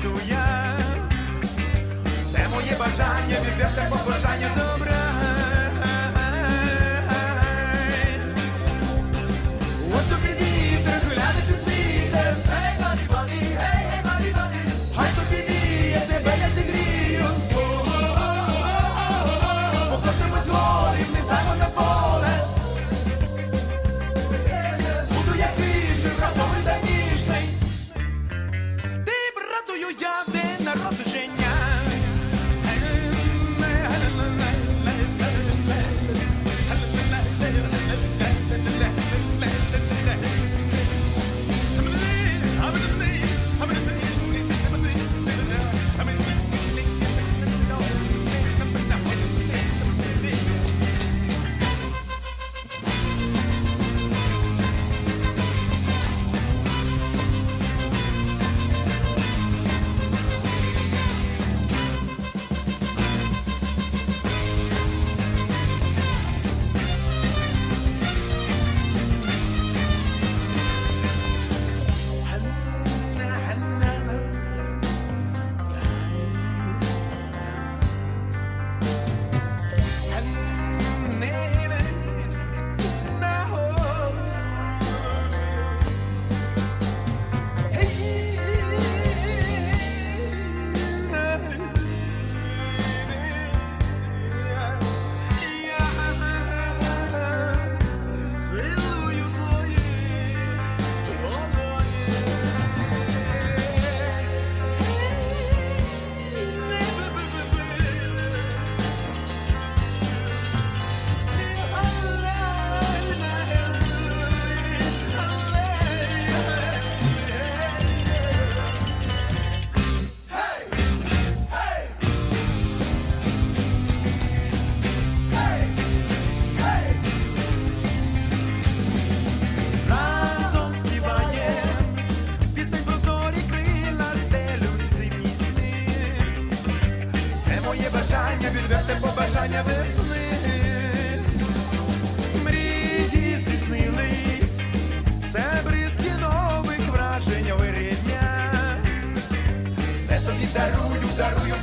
знайду я, це моє бажання, відверте побажання добре.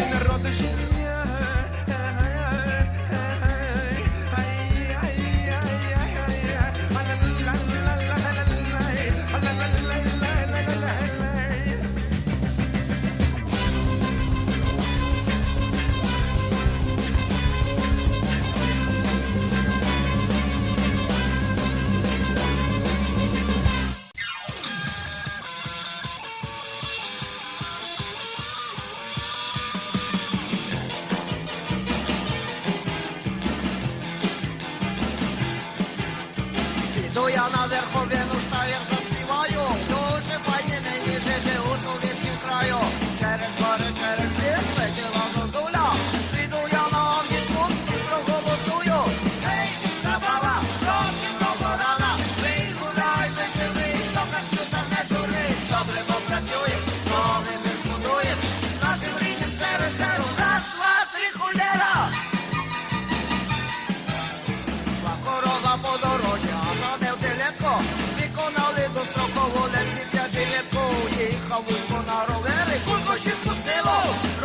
ти народиш. ya no dejo de 去死咯！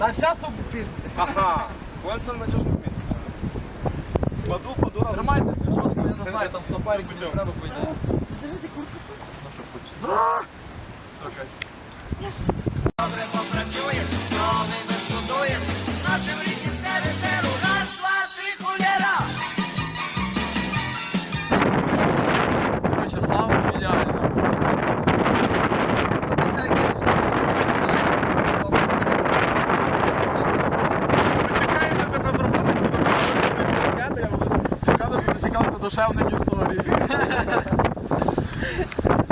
А зараз пізде. Ага. Вон це надіжне місце. Поду, паду, а Тримайтеся, я не знаю, там снопарик не треба пойти. Дивіться, куртку. Ну що, хочеш? Сокай. story.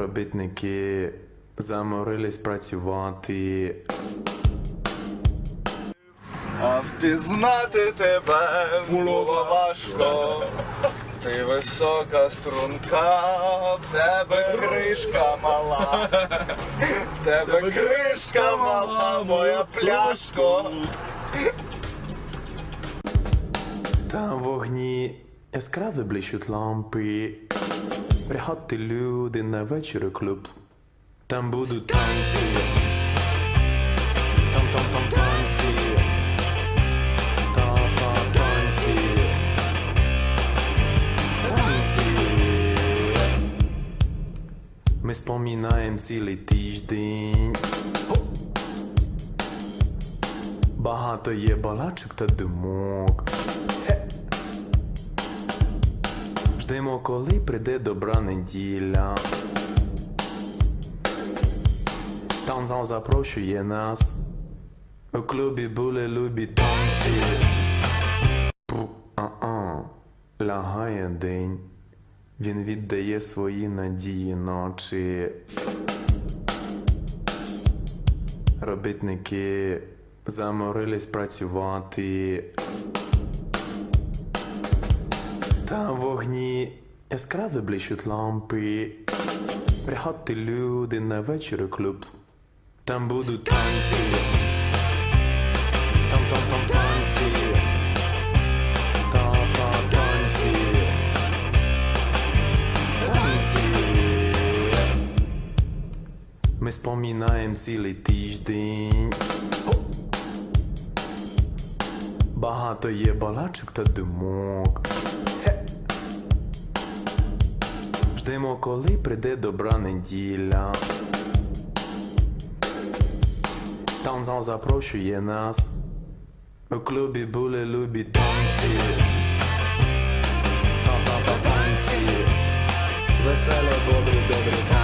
Робітники заморились працювати. А впізнати тебе було важко. Ти висока струнка, в тебе кришка мала, в тебе кришка мала, моя пляшко. Там вогні яскраві блищуть лампи. Приходьте люди на вечір клуб. Там будуть танці. Там там там танці. Та-та танці. Танці. Ми споминаємо цілий тиждень. Багато є балачок та думок. Ждемо, коли прийде добра неділя. Танзал запрошує нас. У клубі були любі танці. А-а. Лягає день. Він віддає свої надії ночі. Робітники заморились працювати. Там вогні яскраві блищуть лампи. Приходьте люди на вечір у клуб. Там будуть танці. Там там там танці. Та-та танці. Танці. Ми споминаємо цілий тиждень. Багато є балачок та думок. Ждемо, коли прийде добра неділя. Танзал запрошує нас. У клубі були любі танці. Та-та-та танці. Веселі, добрі, добрі танці.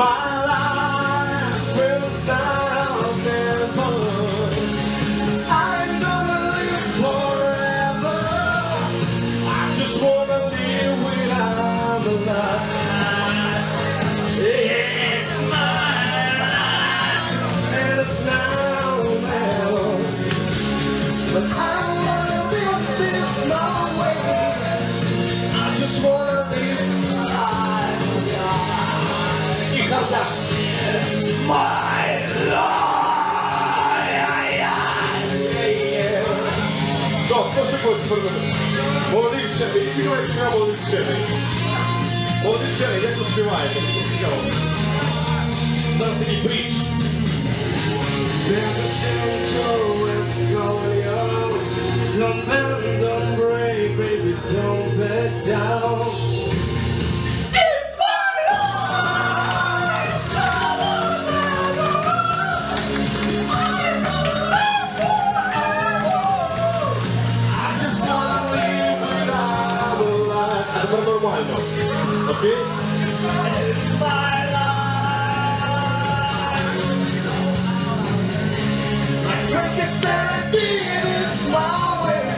My life. Śpiewaj śmiało odliczymy. Odliczymy, jak to śpiewaj, to się śmiało. Dancing in Bridge. Never seen a show when going on. Тепер нормально. Окей?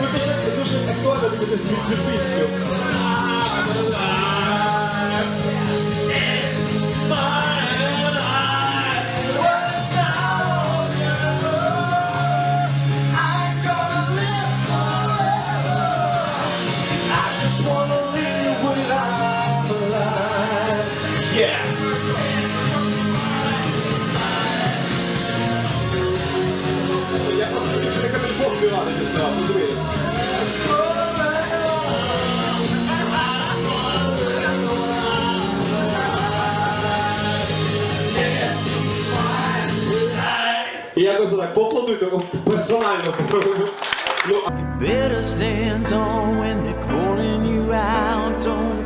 Ви дуже, дуже актуально дивитесь цю пісню. І якось так поаплодуйте, персонально. Ну, Better stand tall when they're calling you out. Don't